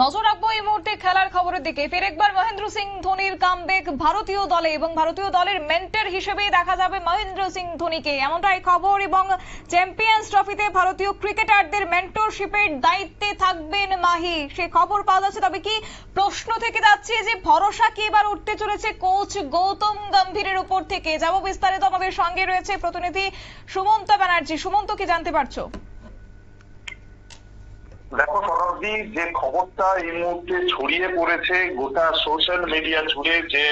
নজর রাখব এই মুহূর্তে খেলার খবরের দিকে। ফের একবার মহেন্দ্র সিং ধোনির কামব্যাক ভারতীয় দলে এবং ভারতীয় দলের মেন্টর হিসেবেই দেখা যাবে মহেন্দ্র সিং ধোনিকে। এমনটাই খবর এবং চ্যাম্পিয়ন্স ট্রফিতে ভারতীয় ক্রিকেটারদের মেন্টরশিপের দায়িত্বে থাকবেন মাহি। সে খবর পাওয়া যাচ্ছে, তবে কি প্রশ্ন থেকে যাচ্ছে যে ভরসা কি এবার উঠতে চলেছে? কোচ গৌতম গম্ভীরের উপর থেকে। যাব বিস্তারিত আমাদের সঙ্গে রয়েছে প্রতিনিধি সুমন্ত ব্যানার্জি। সুমন্ত, কি জানতে পারছ? দেখো শতাব্দী যে খবরটা এই মুহূর্তে ছড়িয়ে পড়েছে, গোটা সোশ্যাল মিডিয়া জুড়ে যে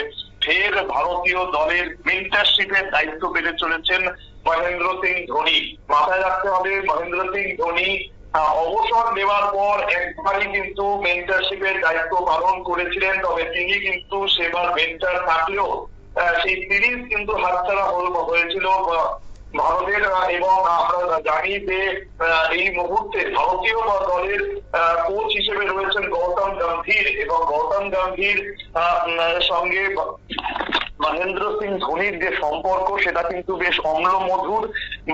ফের ভারতীয় দলের মেন্টারশিপের দায়িত্ব পেতে চলেছেন মহেন্দ্র সিং ধোনি। মাথায় রাখতে হবে, মহেন্দ্র সিং ধোনি অবসর নেওয়ার পর একবারই কিন্তু মেন্টারশিপের দায়িত্ব পালন করেছিলেন, তবে তিনি কিন্তু সেবার মেন্টার থাকলেও সেই সিরিজ কিন্তু হাতছাড়া হয়েছিল ভারতের এবং আমরা জানি যে এই মুহূর্তে ভারতীয় দলের কোচ হিসেবে রয়েছেন গৌতম গম্ভীর এবং গৌতম গম্ভীর সঙ্গে মহেন্দ্র সিং ধোনির যে সম্পর্ক, সেটা কিন্তু বেশ অম্ল মধুর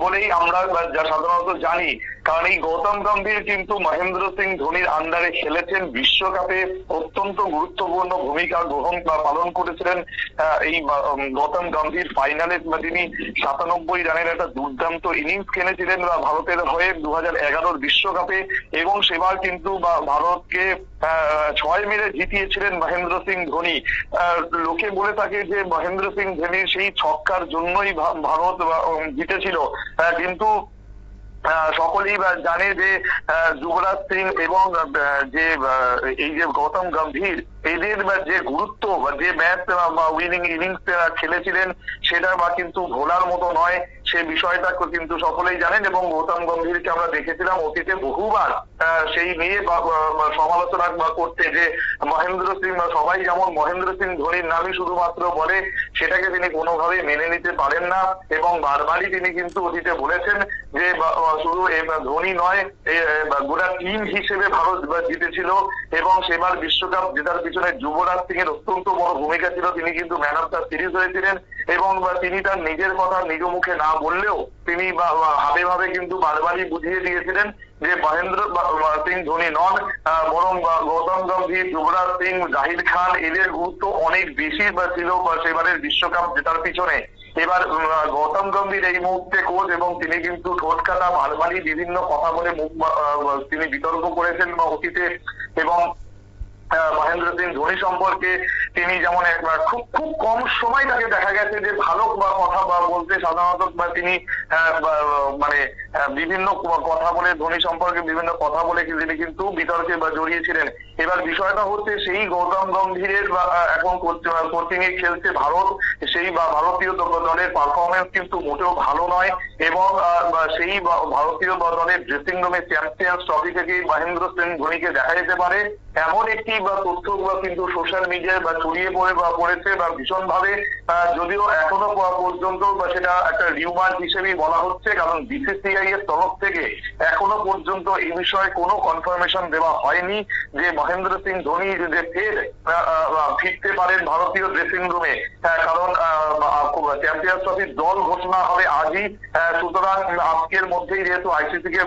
বলেই আমরা যা সাধারণত জানি। কারণ এই গৌতম গম্ভীর কিন্তু মহেন্দ্র সিং ধোনির আন্ডারে খেলেছেন, বিশ্বকাপে অত্যন্ত গুরুত্বপূর্ণ ভূমিকা গ্রহণ বা পালন করেছিলেন এই গৌতম গম্ভীর ফাইনালে তিনি সাতানব্বই রানের একটা দুর্দান্ত ইনিংস খেলেছিলেন বা ভারতের হয়ে দু হাজার বিশ্বকাপে এবং সেবার কিন্তু বা ভারতকে ছয় মেরে জিতিয়েছিলেন মহেন্দ্র সিং ধোনি। লোকে বলে থাকে যে মহেন্দ্র সিং ধোনির সেই ছক্কার জন্যই ভারত জিতেছিল। কিন্তু সকলেই জানে যে যুবরাজ সিং এবং যে এই যে গৌতম গম্ভীর এদের যে গুরুত্ব বা যে ম্যাচ উইনিং ইনিংস খেলেছিলেন, সেটা বা কিন্তু ভোলার মতো নয়, সে বিষয়টা কিন্তু সকলেই জানেন এবং গৌতম গম্ভীরকে আমরা দেখেছিলাম অতীতে বহুবার সেই নিয়ে সমালোচনা করতে যে মহেন্দ্র সিং সবাই যেমন মহেন্দ্র সিং ধোনির নামই শুধুমাত্র বলে, সেটাকে তিনি কোনোভাবেই মেনে নিতে পারেন না এবং বারবারই তিনি কিন্তু অতীতে বলেছেন যে শুধু ধোনি নয় গোটা টিম হিসেবে ভারত জিতেছিল এবং সেবার বিশ্বকাপ জেতার পিছনে যুবরাজ সিং এর অত্যন্ত বড় ভূমিকা ছিল। তিনি কিন্তু ম্যান অফ দ্য সিরিজ হয়েছিলেন এবং তিনি তার নিজের কথা নিজ মুখে না বললেও তিনি হাবে ভাবে কিন্তু বারবারই বুঝিয়ে দিয়েছিলেন যে মহেন্দ্র সিং ধোনি নন বরং গৌতম গম্ভীর, যুবরাজ সিং জাহির খান এদের গুরুত্ব অনেক বেশি ছিল সেবারের বিশ্বকাপ জেতার পিছনে। এবার গৌতম গম্ভীর এই মুহূর্তে কোচ এবং তিনি কিন্তু ঠোঁট কাটা বারবারই বিভিন্ন কথা বলে মুখ তিনি বিতর্ক করেছেন বা অতীতে এবং মহেন্দ্র সিং ধোনি সম্পর্কে তিনি যেমন একবার খুব খুব কম সময় তাকে দেখা গেছে যে ভালো বা কথা বা বলতে সাধারণত বা তিনি মানে বিভিন্ন কথা বলে, ধোনি সম্পর্কে বিভিন্ন কথা বলে তিনি কিন্তু বিতর্কে বা জড়িয়েছিলেন। এবার বিষয়টা হচ্ছে সেই গৌতম গম্ভীরের বা এখন কোচিং এ খেলছে ভারত, সেই বা ভারতীয় দলের পারফরমেন্স কিন্তু মোটেও ভালো নয়। এবং সেই ভারতীয় দলের ড্রেসিং রুমে চ্যাম্পিয়ন্স ট্রফি থেকে মহেন্দ্র সিং ধোনিকে দেখা যেতে পারে। এমন একটি তথ্য কিন্তু সোশ্যাল মিডিয়ায় বা ছড়িয়ে পড়ে বা পড়েছে বা ভীষণ ভাবে যদিও এখনও পর্যন্ত বা সেটা একটা রিউমার হিসেবেই বলা হচ্ছে কারণ বিসিসিআই এর তরফ থেকে এখনও পর্যন্ত এই বিষয়ে কোনো কনফার্মেশন দেওয়া হয়নি যে মহেন্দ্র সিং ধোনি যে ফের ফিরতে পারেন ভারতীয় ড্রেসিং রুমে কারণ চ্যাম্পিয়ন্স ট্রফির দল ঘোষণা হবে আজই আহ, সুতরাং আজকের মধ্যেই যেহেতু আইসিসি কে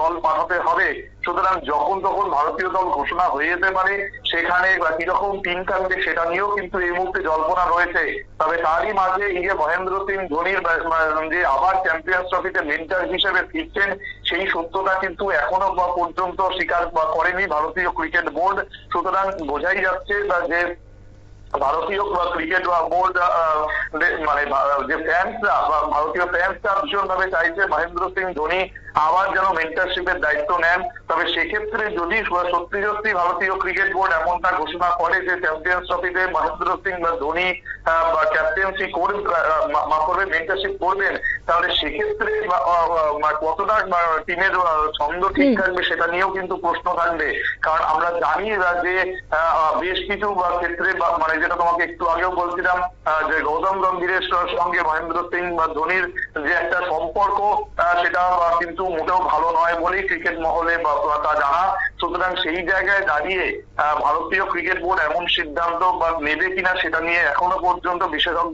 দল পাঠাতে হবে, সুতরাং যখন তখন ভারতীয় দল ঘোষণা হয়ে যেতে পারে সেখানে কীরকম টিম থাকবে সেটা নিয়েও কিন্তু এই মুহূর্তে জল্পনা রয়েছে। তবে তারই মাঝে এই যে মহেন্দ্র সিং ধোনির যে আবার চ্যাম্পিয়ন্স ট্রফিতে মেন্টার হিসেবে ফিরছেন, সেই সত্যটা কিন্তু এখনও পর্যন্ত স্বীকার করেনি ভারতীয় ক্রিকেট বোর্ড সুতরাং বোঝাই যাচ্ছে যে ভারতীয় ক্রিকেট বা বোর্ড মানে যে ফ্যান্সরা বা ভারতীয় ফ্যান্সরা ভীষণ ভাবে চাইছে মহেন্দ্র সিং ধোনি আবার যেন মেন্টারশিপের দায়িত্ব নেন। তবে সেক্ষেত্রে যদি সত্যি সত্যি ভারতীয় ক্রিকেট বোর্ড এমনটা ঘোষণা করে যে চ্যাম্পিয়ন্স ট্রফিতে মহেন্দ্র সিং বা ধোনি আহ, বা ক্যাপ্টেন্সি করবে মা করবে মেন্টারশিপ করবেন? তাহলে সেক্ষেত্রে কতটা টিমের ছন্দ ঠিক থাকবে সেটা নিয়েও কিন্তু প্রশ্ন থাকবে। কারণ আমরা জানি যে বেশ কিছু ক্ষেত্রে মানে যেটা তোমাকে একটু আগেও বলছিলাম যে গৌতম গম্ভীরের সঙ্গে মহেন্দ্র সিং বা ধোনির যে একটা সম্পর্ক সেটা বা কিন্তু মোটেও ভালো নয় বলেই ক্রিকেট মহলে বা তা জানা। সুতরাং সেই জায়গায় দাঁড়িয়ে ভারতীয় ক্রিকেট বোর্ড এমন সিদ্ধান্ত বা নেবে কিনা সেটা নিয়ে এখনও পর্যন্ত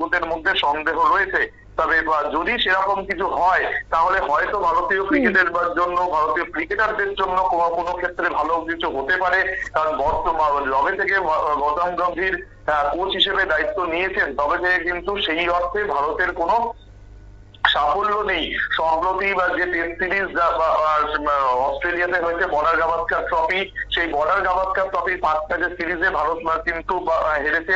বিশেষজ্ঞদের মধ্যে সন্দেহ রয়েছে। তবে যদি সেরকম কিছু হয় তাহলে হয়তো ভারতীয় ক্রিকেটের জন্য ভারতীয় ক্রিকেটারদের জন্য কোনো কোনো ক্ষেত্রে ভালো কিছু হতে পারে। কারণ বর্তমান লবে থেকে গৌতম গম্ভীর কোচ হিসেবে দায়িত্ব নিয়েছেন। তবে থেকে কিন্তু সেই অর্থে ভারতের কোনো সাফল্য নেই। সম্প্রতি বা যে সিরিজ অস্ট্রেলিয়াতে হয়েছে বর্ডার গাভাস্কার ট্রফি সেই বর্ডার গাভাস্কার ট্রফি পাঁচ ম্যাচের সিরিজে ভারত কিন্তু হেরেছে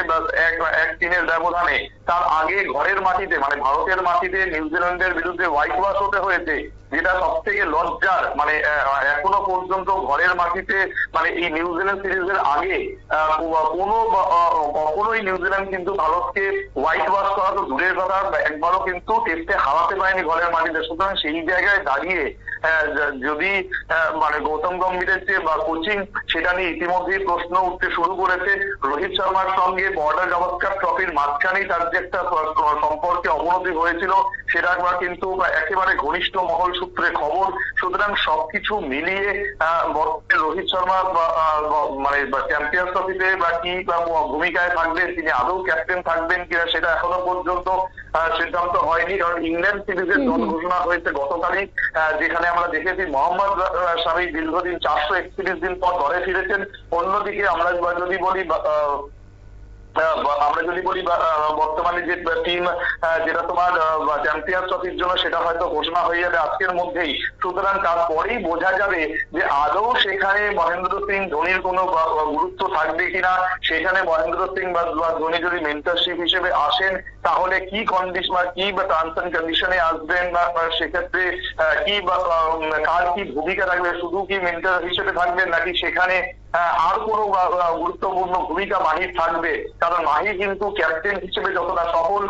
এক তিনের ব্যবধানে, তার আগে ঘরের মাটিতে মানে ভারতের মাটিতে নিউজিল্যান্ডের বিরুদ্ধে হোয়াইট ওয়াশ হতে হয়েছে, যেটা সব থেকে লজ্জার মানে এখনও পর্যন্ত ঘরের মাটিতে মানে এই নিউজিল্যান্ড সিরিজের আগে কোনো কখনোই নিউজিল্যান্ড কিন্তু ভারতকে হোয়াইট ওয়াশ করা তো দূরের কথা একবারও কিন্তু টেস্টে হারাতে পারেনি ঘরের মাটিতে সুতরাং সেই জায়গায় দাঁড়িয়ে যদি মানে গৌতম গম্ভীরের যে বা কোচিং সেটা নিয়ে ইতিমধ্যেই প্রশ্ন উঠতে শুরু করেছে। রোহিত শর্মার সঙ্গে বর্ডার গাভাস্কার ট্রফির মাঝখানেই তার যে একটা সম্পর্কে অবনতি হয়েছিল সেটা কিন্তু একেবারে ঘনিষ্ঠ মহল সূত্রে খবর। সুতরাং সবকিছু মিলিয়ে বর্তমানে রোহিত শর্মা মানে চ্যাম্পিয়ন্স ট্রফিতে বা কি ভূমিকায় থাকবেন তিনি আদৌ ক্যাপ্টেন থাকবেন কিনা সেটা এখনও পর্যন্ত সিদ্ধান্ত হয়নি। কারণ ইংল্যান্ড সিরিজের দল ঘোষণা হয়েছে গতকালই যেখানে আমরা দেখেছি মোহাম্মদ শামি দীর্ঘদিন চারশো একত্রিশ দিন পর ঘরে ফিরেছেন। অন্যদিকে আমরা যদি বলি আমরা যদি বলি বর্তমানে যে টিম যেটা তোমার চ্যাম্পিয়ন্স ট্রফির জন্য সেটা হয়তো ঘোষণা হয়ে যাবে আজকের মধ্যেই। সুতরাং তারপরেই বোঝা যাবে যে আদৌ সেখানে মহেন্দ্র সিং ধোনির কোনো গুরুত্ব থাকবে কিনা। সেখানে মহেন্দ্র সিং বা ধোনি যদি মেন্টারশিপ হিসেবে আসেন, তাহলে কি কন্ডিশন বা, কি, বা টার্মস এন্ড কন্ডিশনে আসবেন, বা সেক্ষেত্রে কি, বা কার কি ভূমিকা থাকবে, শুধু কি মেন্টার হিসেবে থাকবেন, নাকি সেখানে আর কোন গুরুত্বপূর্ণ ভূমিকা মাহির থাকবে। কারণ মাহি কিন্তু ক্যাপ্টেন হিসেবে যতটা সফল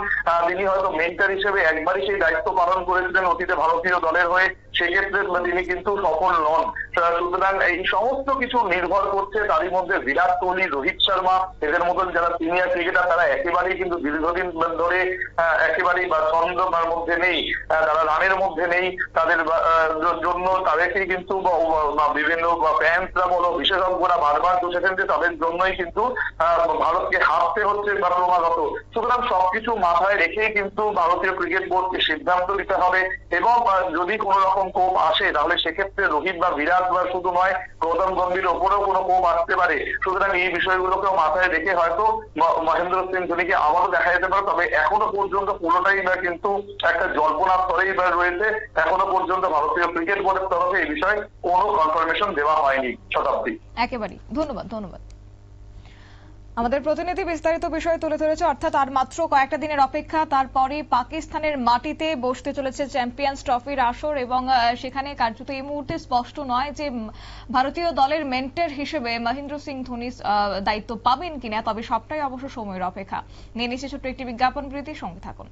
তিনি হয়তো মেন্টার হিসেবে একবারই সেই দায়িত্ব পালন করেছিলেন অতীতে ভারতীয় দলের হয়ে। সেক্ষেত্রে তিনি কিন্তু সফল নন। সুতরাং এই সমস্ত কিছু নির্ভর করছে তারই মধ্যে বিরাট কোহলি, রোহিত শর্মা, এদের মতন যারা সিনিয়র ক্রিকেটার তারা একেবারেই কিন্তু দীর্ঘদিন ধরে একেবারেই বা ছন্দের মধ্যে নেই তারা রানের মধ্যে নেই, তাদের জন্য তাদেরকে কিন্তু বিভিন্ন ফ্যান্সরা বলো, বিশেষজ্ঞরা বারবার বুঝেছেন যে তাদের জন্যই কিন্তু ভারতকে হারতে হচ্ছে ক্রমাগত। সুতরাং সবকিছু মাথায় রেখেই কিন্তু ভারতীয় ক্রিকেট বোর্ডকে সিদ্ধান্ত নিতে হবে এবং যদি কোনো রকম কোপ আসে, তাহলে সেক্ষেত্রে রোহিত বা বিরাট বা শুধু নয়, গৌতম গম্ভীর ওপরেও কোনো কোপ আসতে পারে। সুতরাং এই বিষয়গুলোকেও মাথায় রেখে হয়তো মহেন্দ্র সিং ধোনিকে আবারও দেখা যেতে পারে, তবে এখনও পর্যন্ত পুরোটাই বা কিন্তু একটা জল্পনার স্তরেই বা রয়েছে। এখনও পর্যন্ত ভারতীয় ক্রিকেট বোর্ডের তরফে এই বিষয়ে কোনো কনফার্মেশন দেওয়া হয়নি শতাব্দী একেবারেই। ধন্যবাদ ধন্যবাদ। আমাদের প্রতিনিধি বিস্তারিত বিষয় তুলে ধরেছে, অর্থাৎ আর মাত্র কয়েকটা দিনের অপেক্ষা তারপরে পাকিস্তানের মাটিতে বসতে চলেছে চ্যাম্পিয়ন্স ট্রফির আসর এবং সেখানে কার্যত এই মুহূর্তে স্পষ্ট নয় যে ভারতীয় দলের মেন্টর হিসেবে মহেন্দ্র সিং ধোনি দায়িত্ব পাবেন কিনা, তবে সবটাই অবশ্য সময়ের অপেক্ষা। নিয়ে নিচ্ছে ছোট্ট একটি বিজ্ঞাপন, প্রীতি সঙ্গে থাকুন।